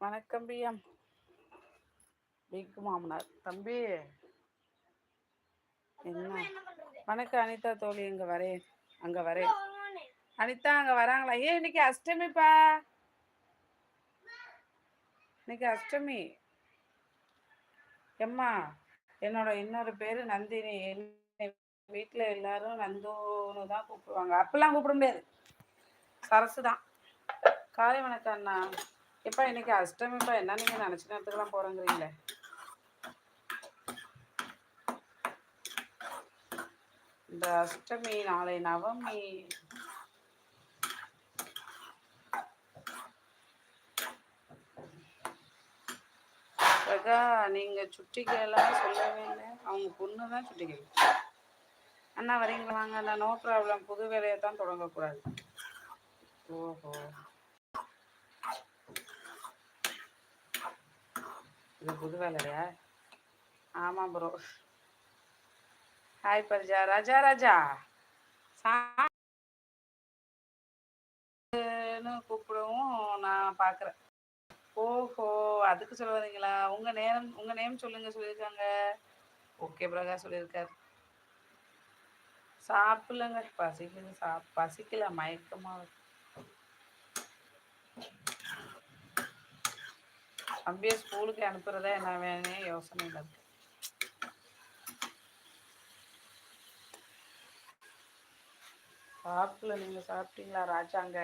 வணக்கம் PM big மாமனார். தம்பி. என்ன? வணக்கம் அனிதா தோழி இங்க வரேன் அங்க வரேன் அனிதா அங்க வராங்களா? ஏன் இன்னைக்கு அஷ்டமிப்பா. இன்னைக்கு அஷ்டமி. எம்மா என்னோட இன்னொரு பேரு நந்தினி. வீட்டுல எல்லாரும் நந்துன்னு தான் கூப்பிடுவாங்க. அப்பெல்லாம் கூப்பிட முடியாது. சரசு தான். காலை வணக்கம் அண்ணா. எப்பா இன்னைக்கு அஷ்டமிப்பா? என்ன நீங்க நினைச்ச நேரத்துக்குலாம் போறேங்கிறீங்களே? இந்த அஷ்டமி நாளை நவமி. பிரகா நீங்க சுட்டிக்கெல்லாம் சொல்லவே இல்லை. அவங்க பொண்ணு தான் சுட்டிக்கல் அண்ணா வரீங்களா? அண்ணா நோ ப்ராப்ளம் புது வேலையை தான் தொடங்கக்கூடாது. ஓஹோ. இது புது வேலையா ஆமாம் ப்ரோ ஹாய் பரிஜா ராஜா ராஜா. சான்னு கூப்பிடவும் நான் பார்க்குறேன் ஓஹோ அதுக்கு சொல்ல வரீங்களா உங்கள் நேரம் உங்கள் நேம் சொல்லுங்க சொல்லியிருக்காங்க. ஓகே பிரகா சொல்லியிருக்காரு. சாப்பிடலங்க. பசிக்குது சா பசிக்கல மயக்கமாக இருக்கு. தம்பியை ஸ்கூலுக்கு அனுப்புறதா என்ன வேணே யோசனையில் இருக்கு சாப்பிடல நீங்க சாப்பிட்டீங்களா ராஜாங்க?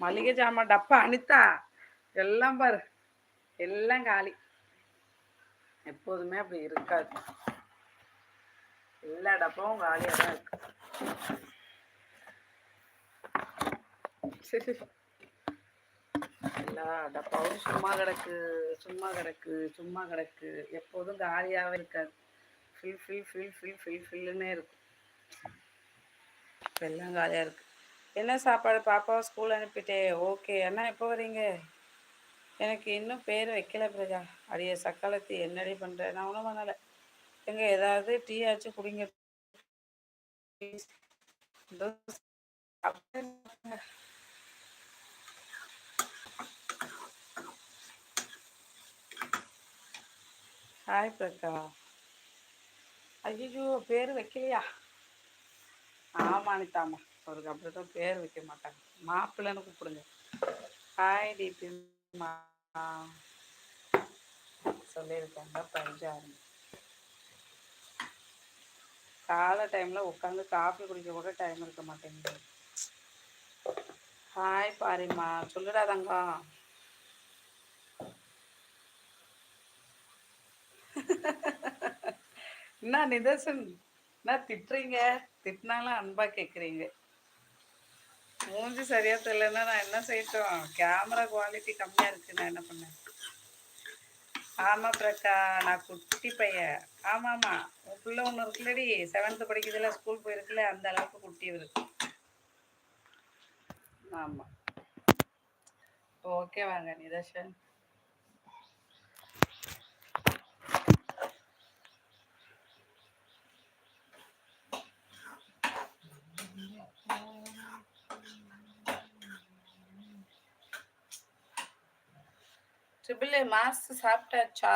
மளிகை ஜாமான் டப்பா அனிதா. எல்லாம் பாரு எல்லாம் காலி. எப்போதுமே அப்படி இருக்காது. எல்லா டப்பாவும் காலியாக தான் இருக்கு. சரி. எல்லா டப்பாவும் சும்மா கிடக்கு சும்மா கிடக்கு சும்மா கிடக்கு. எப்போதும் காலியாகவே இருக்காது. Fill fill fill fill fill ஃபில்லுன்னே இருக்கும். எல்லாம் காலியாக இருக்கு. என்ன சாப்பாடு பாப்பாவை ஸ்கூல் அனுப்பிட்டே? ஓகே அண்ணா எப்போ வரீங்க? எனக்கு இன்னும் பேர் வைக்கல பிரஜா. அடிய சக்காலத்து என்னடி பண்ணுற நான் ஒன்றும் பண்ணலை. எங்க ஏதாவது டீ ஆச்சு குடிங்க இதோ சாப்பிட்டேன். ஹாய் பிரகா ஐயோ பேர் வைக்கலையா? ஆமா அனிதாமா அவருக்கு அப்படிதான் பேர் வைக்க மாட்டாங்க. மாப்பிள்ளைன்னு கூப்பிடுங்க. ஹாய் டிபி சொல்லியிருக்காங்க பஞ்சாபி காலை டைமில் உட்காந்து காஃபி குடிக்க கூட டைம் இருக்க மாட்டேங்குது. ஹாய் பாரிம்மா. சொல்லுடா தங்கம். என்ன நிதர்சன்? என்ன திட்டுறீங்க? திட்டினாலும் அன்பா கேட்குறீங்க மூஞ்சி சரியா தெரியலன்னா நான் என்ன செய்யட்டும்? கேமரா குவாலிட்டி கம்மியா இருக்கு. நான் என்ன பண்ணேன்? ஆமா பிரக்கா நான் குட்டி பையன். ஆமா ஆமா. உன் பிள்ளை ஒன்று இருக்குல்லடி. செவன்த்து படிக்கிறதுல ஸ்கூல் போயிருக்குல்ல அந்த அளவுக்கு குட்டி இருக்கு ஆமா. ஓகே வாங்க நிதர்ஷன் ட்ரிபிள் ஏ மாஸ் சாப்பிட்டாச்சா?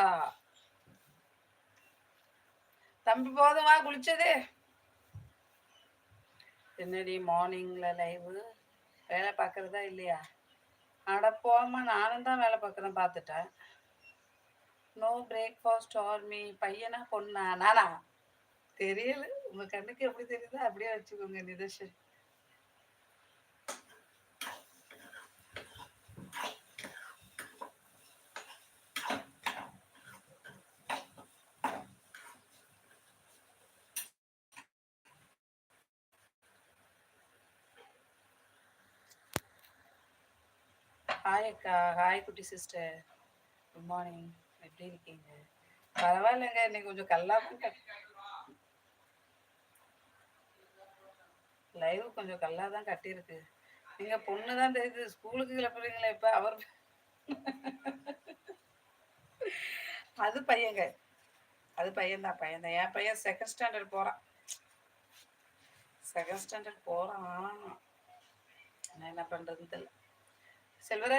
தம்பி போதுமா குளிச்சது? என்னடி மார்னிங்ல லைவு வேலை பார்க்கறதா இல்லையா? அட போம்மா நானும் தான் வேலை பார்க்குறேன் பார்த்துட்டேன். நோ பிரேக்ஃபாஸ்ட் ஆர் மீ பையனா பொண்ணா? நானா? தெரியல. உங்க கண்ணுக்கு எப்படி தெரியுதோ அப்படியே வச்சுக்கோங்க நிதர்ஷன். ஹாய் அக்கா. ஹாய் குட்டி சிஸ்டர் குட் மார்னிங் எப்படி இருக்கீங்க? பரவாயில்லைங்க. இன்னைக்கு கொஞ்சம் கல்லாப்பும் லைவ் கொஞ்சம் கல்லா தான் கட்டியிருக்கு. நீங்க பொண்ணு தான் தெரியுது. ஸ்கூலுக்கு கிளப்புறீங்களே இப்ப? அவர் அது பையங்க. அது பையன்தான். பையன்தான். என் பையன் செகண்ட் ஸ்டாண்டர்ட் போறான். செகண்ட் ஸ்டாண்டர்ட் போறான். நான் என்ன பண்றதுன்னு தெரியல. செல்வராஜ்